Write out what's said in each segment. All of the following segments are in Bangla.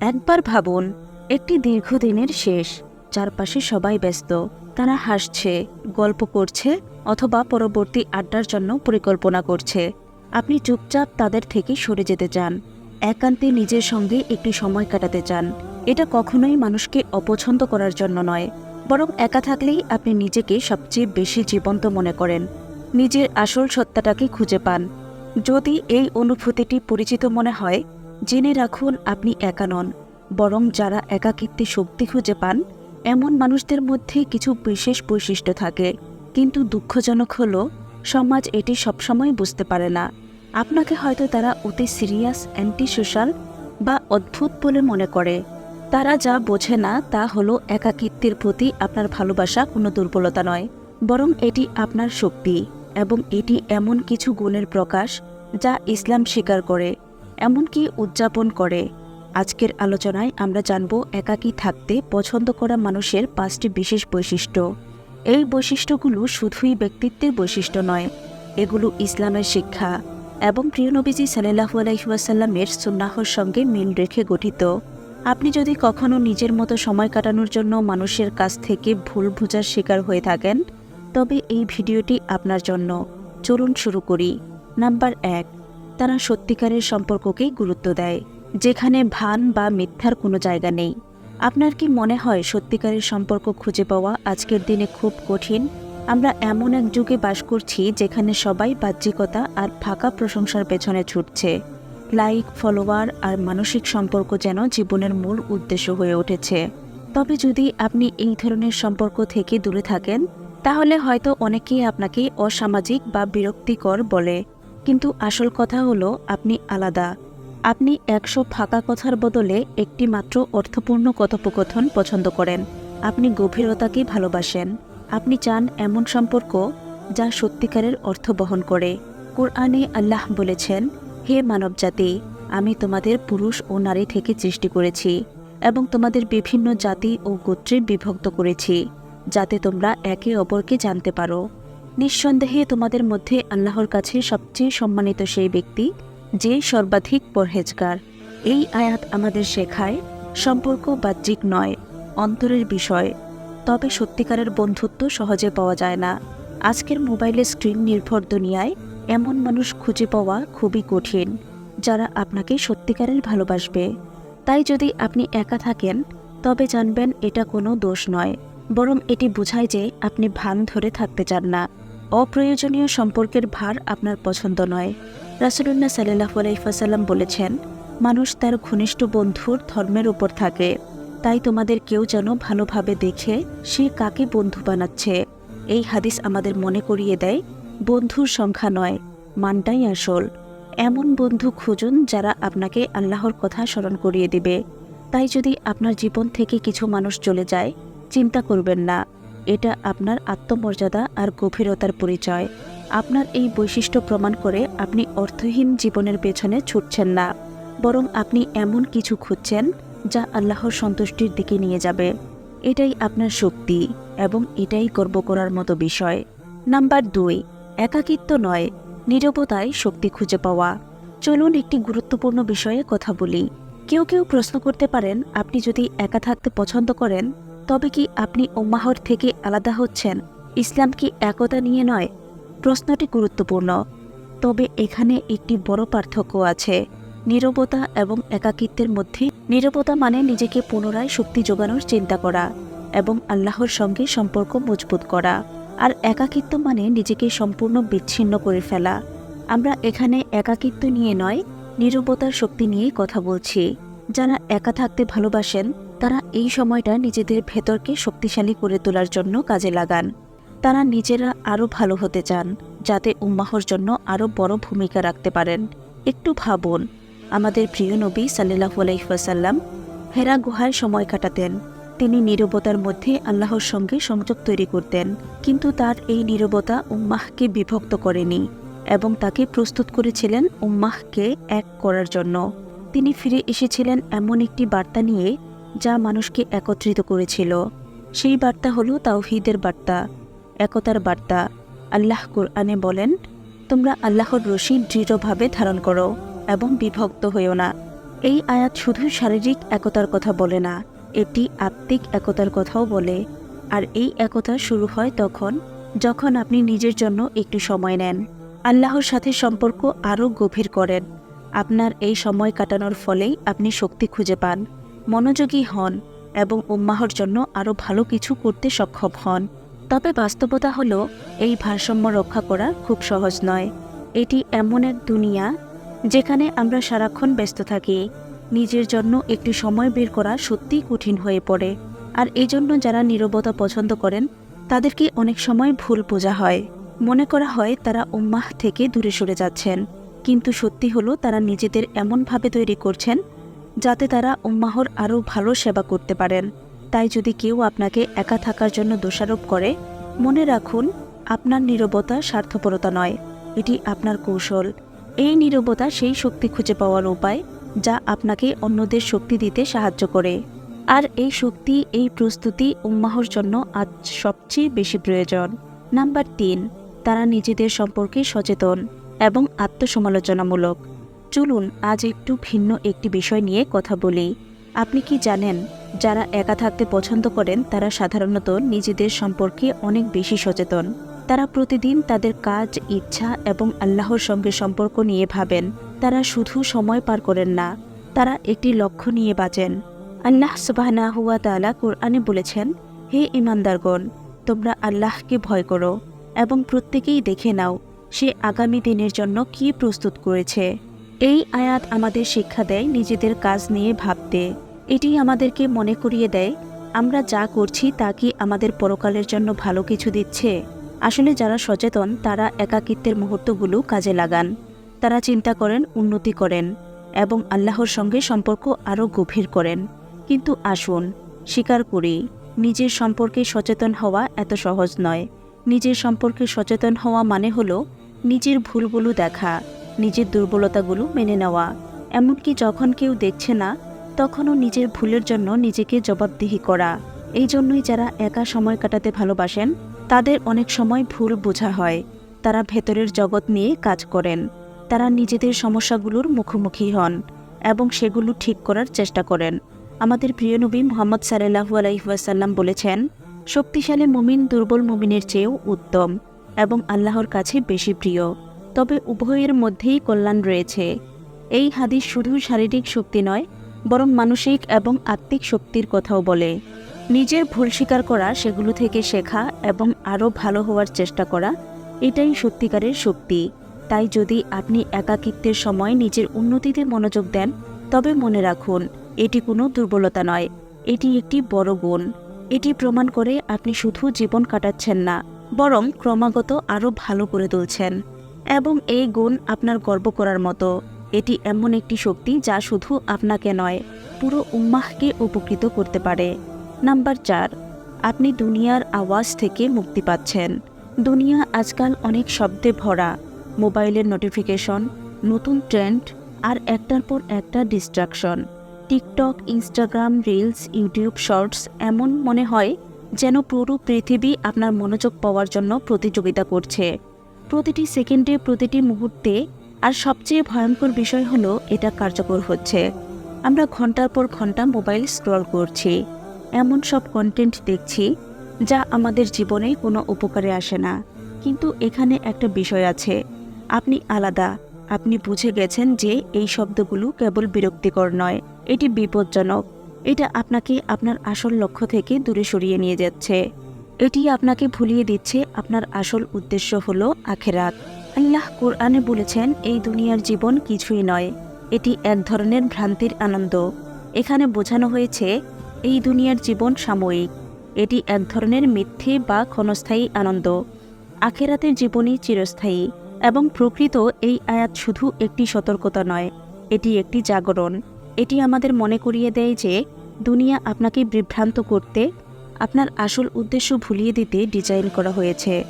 একবার ভাবুন, একটি দীর্ঘদিনের শেষ, চারপাশে সবাই ব্যস্ত, তারা হাসছে, গল্প করছে অথবা পরবর্তী আড্ডার জন্য পরিকল্পনা করছে। আপনি চুপচাপ তাদের থেকে সরে যেতে চান, একান্তে নিজের সঙ্গে একটি সময় কাটাতে চান। এটা কখনোই মানুষকে অপছন্দ করার জন্য নয়, বরং একা থাকলেই আপনি নিজেকে সবচেয়ে বেশি জীবন্ত মনে করেন। নিজের আসল সত্তাটাকে খুঁজে পান। যদি এই অনুভূতিটি পরিচিত মনে হয় জেনে রাখুন, আপনি একা নন, বরং যারা একাকিত্বে শক্তি খুঁজে পান, এমন মানুষদের মধ্যে কিছু বিশেষ বৈশিষ্ট্য থাকে। কিন্তু দুঃখজনক হল, সমাজ এটি সবসময় বুঝতে পারে না। আপনাকে হয়তো তারা অতি সিরিয়াস অ্যান্টি সোশ্যাল বা অদ্ভুত বলে মনে করে। তারা যা বোঝে না, তা হলো একাকিত্বের প্রতি আপনার ভালোবাসা কোনো দুর্বলতা নয়, বরং এটি আপনার শক্তি, এবং এটি এমন কিছু গুণের প্রকাশ, যা ইসলাম স্বীকার করে। এমনকি উদযাপন করে। আজকের আলোচনায় আমরা জানব একাকী থাকতে পছন্দ করা মানুষের পাঁচটি বিশেষ বৈশিষ্ট্য। এই বৈশিষ্ট্যগুলো শুধুই ব্যক্তিত্বের বৈশিষ্ট্য নয়, এগুলো ইসলামের শিক্ষা এবং প্রিয়নবীজি সাল্লাহু আলাইসাল্লামের সুন্নাহর সঙ্গে মিল রেখে গঠিত। আপনি যদি কখনও নিজের মতো সময় কাটানোর জন্য মানুষের কাছ থেকে ভুল বোঝার শিকার হয়ে থাকেন, তবে এই ভিডিওটি আপনার জন্য। চলুন শুরু করি। নাম্বার এক তারা সত্যিকারের সম্পর্ককেই গুরুত্ব দেয়, যেখানে ভান বা মিথ্যার কোনো জায়গা নেই। আপনার কি মনে হয় সত্যিকারের সম্পর্ক খুঁজে পাওয়া আজকের দিনে খুব কঠিন? আমরা এমন এক যুগে বাস করছি যেখানে সবাই বাহ্যিকতা আর ফাঁকা প্রশংসার পেছনে ছুটছে। লাইক, ফলোয়ার আর মানসিক সম্পর্ক যেন জীবনের মূল উদ্দেশ্য হয়ে উঠেছে। তবে যদি আপনি এই ধরনের সম্পর্ক থেকে দূরে থাকেন, তাহলে হয়তো অনেকেই আপনাকে অসামাজিক বা বিরক্তিকর বলে। কিন্তু আসল কথা হলো আপনি আলাদা। আপনি একশো ফাঁকা কথার বদলে একটি মাত্র অর্থপূর্ণ কথোপকথন পছন্দ করেন। আপনি গভীরতাকে ভালোবাসেন। আপনি চান এমন সম্পর্ক যা সত্যিকারের অর্থ বহন করে। কোরআনে আল্লাহ বলেছেন, হে মানবজাতি, আমি তোমাদের পুরুষ ও নারী থেকে সৃষ্টি করেছি এবং তোমাদের বিভিন্ন জাতি ও গোত্রে বিভক্ত করেছি, যাতে তোমরা একে অপরকে জানতে পারো। নিঃসন্দেহে তোমাদের মধ্যে আল্লাহর কাছে সবচেয়ে সম্মানিত সেই ব্যক্তি, যে সর্বাধিক পরহেজগার। এই আয়াত আমাদের শেখায়, সম্পর্ক বাহ্যিক নয়, অন্তরের বিষয়। তবে সত্যিকারের বন্ধুত্ব সহজে পাওয়া যায় না। আজকের মোবাইলের স্ক্রিন নির্ভর দুনিয়ায় এমন মানুষ খুঁজে পাওয়া খুবই কঠিন, যারা আপনাকে সত্যিকারের ভালোবাসবে। তাই যদি আপনি একা থাকেন, তবে জানবেন এটা কোনো দোষ নয়। বরং এটি বোঝায় যে আপনি ভান ধরে থাকতে চান না। অপ্রয়োজনীয় সম্পর্কের ভার আপনার পছন্দ নয়। রাসুলুল্লাহ সাল্লাহ আলাইফাসাল্লাম বলেছেন, মানুষ তার ঘনিষ্ঠ বন্ধুর ধর্মের উপর থাকে। তাই তোমাদের কেউ যেন ভালোভাবে দেখে সে কাকে বন্ধু বানাচ্ছে। এই হাদিস আমাদের মনে করিয়ে দেয়, বন্ধুর সংখ্যা নয়, মানটাই আসল। এমন বন্ধু খুঁজুন যারা আপনাকে আল্লাহর কথা স্মরণ করিয়ে দিবে। তাই যদি আপনার জীবন থেকে কিছু মানুষ চলে যায় চিন্তা করবেন না। এটা আপনার আত্মমর্যাদা আর গভীরতার পরিচয়। আপনার এই বৈশিষ্ট্য প্রমাণ করে আপনি অর্থহীন জীবনের পেছনে ছুটছেন না। বরং আপনি এমন কিছু খুঁজছেন যা আল্লাহর সন্তুষ্টির দিকে নিয়ে যাবে। এটাই আপনার শক্তি এবং এটাই গর্ব করার মতো বিষয়। নাম্বার দুই, একাকিত্ব নয়, নীরবতায় শক্তি খুঁজে পাওয়া। চলুন একটি গুরুত্বপূর্ণ বিষয়ে কথা বলি। কেউ কেউ প্রশ্ন করতে পারেন, আপনি যদি একা থাকতে পছন্দ করেন তবে কি আপনি ওম্মাহর থেকে আলাদা হচ্ছেন? ইসলাম কি একতা নিয়ে নয়? প্রশ্নটি গুরুত্বপূর্ণ। তবে এখানে একটি বড় পার্থক্য আছে। নীরবতা এবং একাকিত্বের মধ্যে নীরবতা মানে নিজেকে পুনরায় শক্তি যোগানোর চিন্তা করা এবং আল্লাহর সঙ্গে সম্পর্ক মজবুত করা। আর একাকিত্ব মানে নিজেকে সম্পূর্ণ বিচ্ছিন্ন করে ফেলা। আমরা এখানে একাকিত্ব নিয়ে নয়, নীরবতার শক্তি নিয়েই কথা বলছি। যারা একা থাকতে ভালোবাসেন তারা এই সময়টা নিজেদের ভেতরকে শক্তিশালী করে তোলার জন্য কাজে লাগান। তারা নিজেরা আরও ভালো হতে চান, যাতে উম্মাহর জন্য আরও বড় ভূমিকা রাখতে পারেন। একটু ভাবুন, আমাদের প্রিয় নবী সাল্লাহ আলাইসাল্লাম হেরা গুহায় সময় কাটাতেন। তিনি নীরবতার মধ্যে আল্লাহর সঙ্গে সংযোগ তৈরি করতেন, কিন্তু তার এই নীরবতা উম্মাহকে বিভক্ত করেনি এবং তাকে প্রস্তুত করেছিলেন উম্মাহকে এক করার জন্য। তিনি ফিরে এসেছিলেন এমন একটি বার্তা নিয়ে যা মানুষকে একত্রিত করেছিল। সেই বার্তা হলো তাওহিদের বার্তা, একতার বার্তা। আল্লাহ কোরআনে বলেন, তোমরা আল্লাহর রশি দৃঢ়ভাবে ধারণ করো এবং বিভক্ত হইও না। এই আয়াত শুধু শারীরিক একতার কথা বলে না, এটি আত্মিক একতার কথাও বলে। আর এই একতা শুরু হয় তখন, যখন আপনি নিজের জন্য একটু সময় নেন। আল্লাহর সাথে সম্পর্ক আরও গভীর করেন। আপনার এই সময় কাটানোর ফলেই আপনি শক্তি খুঁজে পান। মনোযোগী হন এবং উম্মাহর জন্য আরও ভালো কিছু করতে সক্ষম হন। তবে বাস্তবতা হলো, এই ভারসাম্য রক্ষা করা খুব সহজ নয়। এটি এমন এক দুনিয়া যেখানে আমরা সারাক্ষণ ব্যস্ত থাকি। নিজের জন্য একটু সময় বের করা সত্যিই কঠিন হয়ে পড়ে। আর এই জন্য যারা নীরবতা পছন্দ করেন তাদেরকে অনেক সময় ভুল বোঝা হয়? মনে করা হয় তারা উম্মাহ থেকে দূরে সরে যাচ্ছেন, কিন্তু সত্যি হলো তারা নিজেদের এমনভাবে তৈরি করছেন যাতে তারা উম্মাহর আরও ভালো সেবা করতে পারেন। তাই যদি কেউ আপনাকে একা থাকার জন্য দোষারোপ করে, মনে রাখুন, আপনার নীরবতা স্বার্থপরতা নয়। এটি আপনার কৌশল। এই নীরবতা সেই শক্তি খুঁজে পাওয়ার উপায়, যা আপনাকে অন্যদের শক্তি দিতে সাহায্য করে। আর এই শক্তি, এই প্রস্তুতি উম্মাহর জন্য আজ সবচেয়ে বেশি প্রয়োজন। নাম্বার তিন, তারা নিজেদের সম্পর্কে সচেতন এবং আত্মসমালোচনামূলক। চলুন আজ একটু ভিন্ন একটি বিষয় নিয়ে কথা বলি। আপনি কি জানেন, যারা একা থাকতে পছন্দ করেন, তারা সাধারণত নিজেদের সম্পর্কে অনেক বেশি সচেতন। তারা প্রতিদিন তাদের কাজ, ইচ্ছা এবং আল্লাহর সঙ্গে সম্পর্ক নিয়ে ভাবেন। তারা শুধু সময় পার করেন না, তারা একটি লক্ষ্য নিয়ে বাঁচেন। আল্লাহ সুবাহনা হুয়া তালা কোরআনে বলেছেন, হে ইমানদারগণ তোমরা আল্লাহকে ভয় করো এবং প্রত্যেকেই দেখে নাও, সে আগামী দিনের জন্য কি প্রস্তুত করেছে। এই আয়াত আমাদের শিক্ষা দেয়, নিজেদের কাজ নিয়ে ভাবতে। এটি আমাদেরকে মনে করিয়ে দেয়, আমরা যা করছি তা কি আমাদের পরকালের জন্য ভালো কিছু দিচ্ছে? আসলে যারা সচেতন, তারা একাকিত্বের মুহূর্তগুলো কাজে লাগান। তারা চিন্তা করেন, উন্নতি করেন এবং আল্লাহর সঙ্গে সম্পর্ক আরও গভীর করেন। কিন্তু আসুন, স্বীকার করি, নিজের সম্পর্কে সচেতন হওয়া এত সহজ নয়। নিজের সম্পর্কে সচেতন হওয়া মানে হলো নিজের ভুলগুলো দেখা। নিজের দুর্বলতাগুলো মেনে নেওয়া। এমনকি যখন কেউ দেখছে না, তখনও নিজের ভুলের জন্য নিজেকে জবাবদিহি করা। এই জন্যই যারা একা সময় কাটাতে ভালোবাসেন, তাদের অনেক সময় ভুল বোঝা হয়। তারা ভেতরের জগৎ নিয়ে কাজ করেন। তারা নিজেদের সমস্যাগুলোর মুখোমুখি হন এবং সেগুলো ঠিক করার চেষ্টা করেন। আমাদের প্রিয় নবী মোহাম্মদ সাল্লাহু আলাইসাল্লাম বলেছেন, শক্তিশালী মুমিন দুর্বল মুমিনের চেয়েও উত্তম এবং আল্লাহর কাছে বেশি প্রিয়। তবে উভয়ের মধ্যেই কল্যাণ রয়েছে। এই হাদিস শুধু শারীরিক শক্তি নয়, বরং মানসিক এবং আত্মিক শক্তির কথাও বলে। নিজের ভুল স্বীকার করা, সেগুলো থেকে শেখা এবং আরও ভালো হওয়ার চেষ্টা করা, এটাই সত্যিকারের শক্তি। তাই যদি আপনি একাকিত্বের সময় নিজের উন্নতিতে মনোযোগ দেন, তবে মনে রাখুন, এটি কোনো দুর্বলতা নয়, এটি একটি বড় গুণ। এটি প্রমাণ করে আপনি শুধু জীবন কাটাচ্ছেন না, বরং ক্রমাগত আরও ভালো করে তুলছেন। এবং এই গুণ আপনার গর্ব করার মতো। এটি এমন একটি শক্তি যা শুধু আপনাকে নয়, পুরো উম্মাহকে উপকৃত করতে পারে। নাম্বার চার, আপনি দুনিয়ার আওয়াজ থেকে মুক্তি পাচ্ছেন। দুনিয়া আজকাল অনেক শব্দে ভরা। মোবাইলের নোটিফিকেশন, নতুন ট্রেন্ড আর একটার পর একটা distraction. TikTok, Instagram, reels, YouTube, shorts এমন মনে হয় যেন পুরো পৃথিবী আপনার মনোযোগ পাওয়ার জন্য প্রতিযোগিতা করছে। প্রতিটি সেকেন্ডে প্রতিটি মুহূর্তে, আর সবচেয়ে ভয়ঙ্কর বিষয় হলো এটা কার্যকর হচ্ছে। আমরা ঘণ্টার পর ঘণ্টা মোবাইল স্ক্রল করছি। এমন সব কন্টেন্ট দেখছি, যা আমাদের জীবনে কোনো উপকারে আসে না। কিন্তু এখানে একটা বিষয় আছে। আপনি আলাদা। আপনি বুঝে গেছেন যে এই শব্দগুলো কেবল বিরক্তিকর নয়, এটি বিপজ্জনক। এটা আপনাকে আপনার আসল লক্ষ্য থেকে দূরে সরিয়ে নিয়ে যাচ্ছে। এটি আপনাকে ভুলিয়ে দিচ্ছে। আপনার আসল উদ্দেশ্য হলো আখেরাত। আল্লাহ কোরআনে বলেছেন, এই দুনিয়ার জীবন কিছুই নয়। এটি এক ধরনের ভ্রান্তির আনন্দ। এখানে বোঝানো হয়েছে, এই দুনিয়ার জীবন সাময়িক। এটি এক ধরনের মিথ্যে বা ক্ষণস্থায়ী আনন্দ। আখেরাতের জীবনই চিরস্থায়ী এবং প্রকৃত এই আয়াত শুধু একটি সতর্কতা নয়, এটি একটি জাগরণ। এটি আমাদের মনে করিয়ে দেয় যে, দুনিয়া আপনাকে বিভ্রান্ত করতে আপনার আসল উদ্দেশ্য ভুলিয়ে দিতে ডিজাইন করা হয়েছে।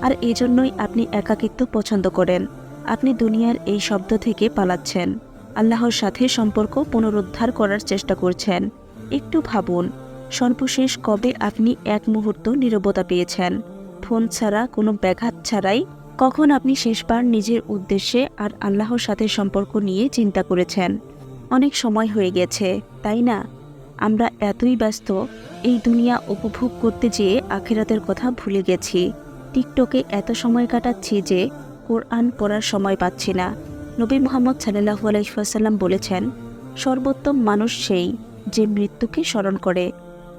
আর এজন্যই আপনি একাকিত্ব পছন্দ করেন। আপনি দুনিয়ার এই শব্দ থেকে পালাচ্ছেন। আল্লাহর সাথে সম্পর্ক পুনরুদ্ধার করার চেষ্টা করছেন। একটু ভাবুন, সর্বশেষ কবে আপনি এক মুহূর্ত নীরবতা পেয়েছেন? ফোন ছাড়া, কোনো ব্যাঘাত ছাড়াই কখন আপনি শেষবার নিজের উদ্দেশ্যে আর আল্লাহর সাথে সম্পর্ক নিয়ে চিন্তা করেছেন? অনেক সময় হয়ে গেছে, তাই না? আমরা এতই ব্যস্ত, এই দুনিয়া উপভোগ করতে যেয়ে আখিরাতের কথা ভুলে গেছি। টিকটকে এত সময় কাটাচ্ছি যে কোরআন পড়ার সময় পাচ্ছি না। নবী মোহাম্মদ সাল্লাহু আলাইসাল্লাম বলেছেন, সর্বোত্তম মানুষ সেই যে মৃত্যুকে স্মরণ করে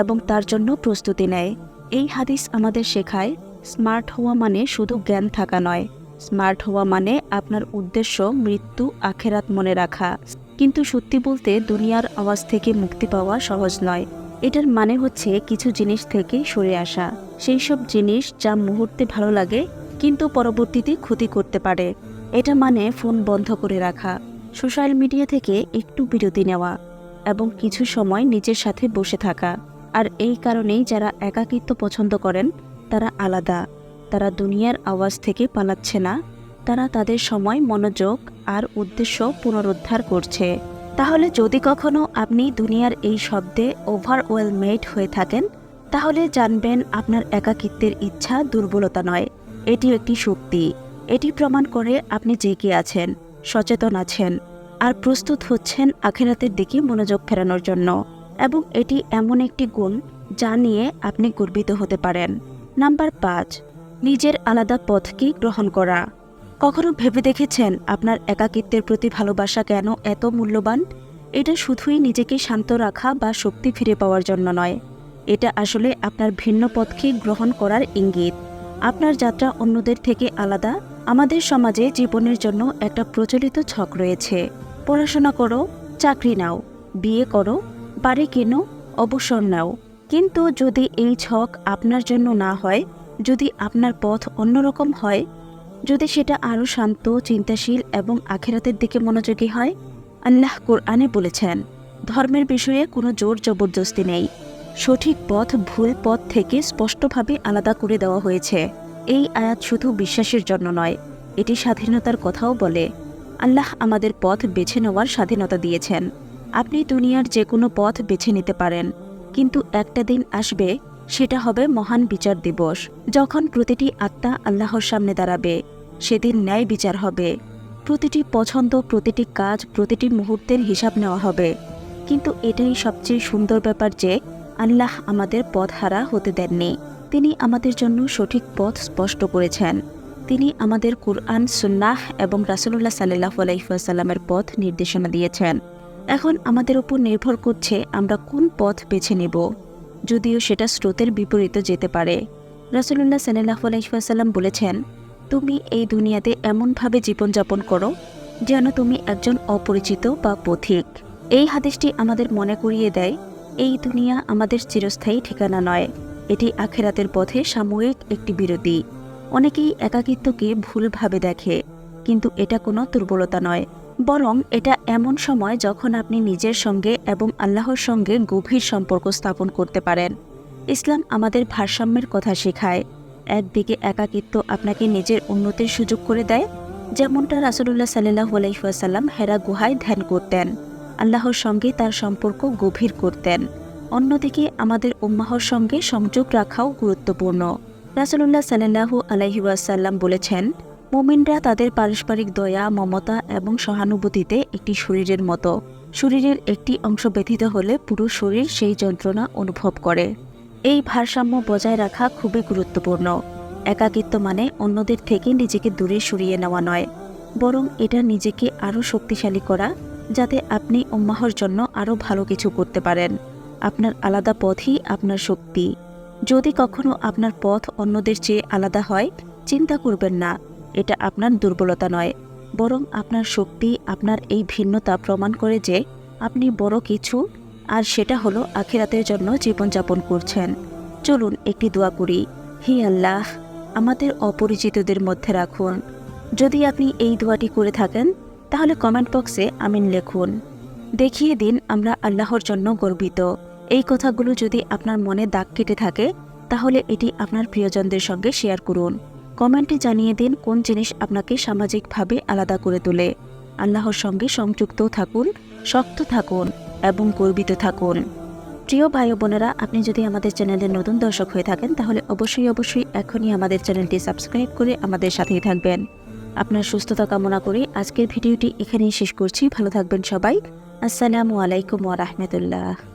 এবং তার জন্য প্রস্তুতি নেয়। এই হাদিস আমাদের শেখায়, স্মার্ট হওয়া মানে শুধু জ্ঞান থাকা নয়। স্মার্ট হওয়া মানে আপনার উদ্দেশ্য মৃত্যু আখেরাত মনে রাখা। কিন্তু সত্যি বলতে দুনিয়ার আওয়াজ থেকে মুক্তি পাওয়া সহজ নয়। এটার মানে হচ্ছে কিছু জিনিস থেকে সরে আসা। সেই সব জিনিস যা মুহূর্তে ভালো লাগে, কিন্তু পরবর্তীতে ক্ষতি করতে পারে। এটা মানে ফোন বন্ধ করে রাখা, সোশ্যাল মিডিয়া থেকে একটু বিরতি নেওয়া, এবং কিছু সময় নিজের সাথে বসে থাকা। আর এই কারণেই যারা একাকিত্ব পছন্দ করেন, তারা আলাদা। তারা দুনিয়ার আওয়াজ থেকে পালাচ্ছে না। তারা তাদের সময়, মনোযোগ আর উদ্দেশ্য পুনরুদ্ধার করছে। তাহলে যদি কখনো আপনি দুনিয়ার এই শব্দে ওভারওয়েলমেড হয়ে থাকেন, তাহলে জানবেন আপনার একাকিত্বের ইচ্ছা দুর্বলতা নয়। এটি একটি শক্তি। এটি প্রমাণ করে আপনি জেগে আছেন, সচেতন আছেন, আর প্রস্তুত হচ্ছেন আখেরাতের দিকে মনোযোগ ফেরানোর জন্য। এবং এটি এমন একটি গুণ যা নিয়ে আপনি গর্বিত হতে পারেন। নাম্বার পাঁচ, নিজের আলাদা পথকে গ্রহণ করা। কখনো ভেবে দেখেছেন আপনার একাকিত্বের প্রতি ভালোবাসা কেন এত মূল্যবান? এটা শুধুই নিজেকে শান্ত রাখা বা শক্তি ফিরে পাওয়ার জন্য নয়। এটা আসলে আপনার ভিন্ন পথকে গ্রহণ করার ইঙ্গিত। আপনার যাত্রা অন্যদের থেকে আলাদা। আমাদের সমাজে জীবনের জন্য একটা প্রচলিত ছক রয়েছে। পড়াশোনা করো, চাকরি নাও, বিয়ে করো, বাড়ি কেনো, অবসর নাও। কিন্তু যদি এই ছক আপনার জন্য না হয়, যদি আপনার পথ অন্যরকম হয় যদি সেটা আরও শান্ত, চিন্তাশীল এবং আখেরাতের দিকে মনোযোগী হয়, আল্লাহ কোরআনে বলেছেন, ধর্মের বিষয়ে কোনো জোর জবরদস্তি নেই। সঠিক পথ ভুল পথ থেকে স্পষ্টভাবে আলাদা করে দেওয়া হয়েছে। এই আয়াত শুধু বিশ্বাসের জন্য নয়, এটি স্বাধীনতার কথাও বলে। আল্লাহ আমাদের পথ বেছে নেওয়ার স্বাধীনতা দিয়েছেন। আপনি দুনিয়ার যে কোনো পথ বেছে নিতে পারেন, কিন্তু একটা দিন আসবে, সেটা হবে মহান বিচার দিবস, যখন প্রতিটি আত্মা আল্লাহর সামনে দাঁড়াবে। সেদিন ন্যায় বিচার হবে। প্রতিটি পছন্দ, প্রতিটি কাজ, প্রতিটি মুহূর্তের হিসাব নেওয়া হবে। কিন্তু এটাই সবচেয়ে সুন্দর ব্যাপার যে, আল্লাহ আমাদের পথ হারা হতে দেননি। তিনি আমাদের জন্য সঠিক পথ স্পষ্ট করেছেন। তিনি আমাদের কুরআন, সুন্নাহ এবং রাসুল্লাহ সাল্লাহ আলাইসাল্লামের পথ নির্দেশনা দিয়েছেন। এখন আমাদের উপর নির্ভর করছে আমরা কোন পথ বেছে নেব। যদিও সেটা স্রোতের বিপরীতে যেতে পারে। রাসুল্লাহ সাল্লাহ আলাইসাল্লাম বলেছেন তুমি এই দুনিয়াতে এমনভাবে জীবনযাপন করো যেন তুমি একজন অপরিচিত বা পথিক। এই হাদিসটি আমাদের মনে করিয়ে দেয়, এই দুনিয়া আমাদের চিরস্থায়ী ঠিকানা নয়। এটি আখেরাতের পথে সাময়িক একটি বিরতি। অনেকেই একাকিত্বকে ভুলভাবে দেখে, কিন্তু এটা কোনো দুর্বলতা নয়, বরং এটা এমন সময় যখন আপনি নিজের সঙ্গে এবং আল্লাহর সঙ্গে গভীর সম্পর্ক স্থাপন করতে পারেন। ইসলাম আমাদের ভারসাম্যের কথা শেখায়। একদিকে একাকিত্ব আপনাকে নিজের উন্নতির সুযোগ করে দেয়, যেমনটা রাসুলুল্লাহ সাল্লাহ আলাইসাল্লাম হেরা গুহায় ধ্যান করতেন। আল্লাহর সঙ্গে তার সম্পর্ক গভীর করতেন। অন্যদিকে আমাদের উম্মাহর সঙ্গে সংযোগ রাখাও গুরুত্বপূর্ণ। রাসুলুল্লাহ সাল্লাহু আলাইহাসাল্লাম বলেছেন, মোমিনরা তাদের পারস্পরিক দয়া, মমতা এবং সহানুভূতিতে একটি শরীরের মতো। শরীরের একটি অংশ ব্যথিত হলে পুরো শরীর সেই যন্ত্রণা অনুভব করে। এই ভারসাম্য বজায় রাখা খুবই গুরুত্বপূর্ণ। একাকিত্ব মানে অন্যদের থেকে নিজেকে দূরে সরিয়ে নেওয়া নয়। বরং এটা নিজেকে আরও শক্তিশালী করা, যাতে আপনি উম্মাহর জন্য আরও ভালো কিছু করতে পারেন। আপনার আলাদা পথই আপনার শক্তি। যদি কখনো আপনার পথ অন্যদের চেয়ে আলাদা হয়, চিন্তা করবেন না, এটা আপনার দুর্বলতা নয়। বরং আপনার শক্তি, আপনার এই ভিন্নতা প্রমাণ করে যে আপনি বড় কিছু আর সেটা হলো আখিরাতের জন্য জীবনযাপন করছেন। চলুন একটি দোয়া করি। হি আল্লাহ, আমাদের অপরিচিতদের মধ্যে রাখুন। যদি আপনি এই দোয়াটি করে থাকেন, তাহলে কমেন্ট বক্সে আমিন লিখুন। দেখিয়ে দিন আমরা আল্লাহর জন্য গর্বিত। এই কথাগুলো যদি আপনার মনে দাগ কেটে থাকে, তাহলে এটি আপনার প্রিয়জনদের সঙ্গে শেয়ার করুন। কমেন্টে জানিয়ে দিন কোন জিনিস আপনাকে সামাজিকভাবে আলাদা করে তোলে। আল্লাহর সঙ্গে সংযুক্ত থাকুন, শক্ত থাকুন। এবং গর্বিত থাকুন। প্রিয় ভাই বোনেরা, আপনি যদি আমাদের চ্যানেলে নতুন দর্শক হয়ে থাকেন, তাহলে অবশ্যই অবশ্যই এখনই আমাদের চ্যানেলটি সাবস্ক্রাইব করে আমাদের সাথেই থাকবেন। আপনার সুস্থতা কামনা করে আজকের ভিডিওটি এখানেই শেষ করছি। ভালো থাকবেন সবাই। আসসালামু আলাইকুম রাহমাতুল্লাহ।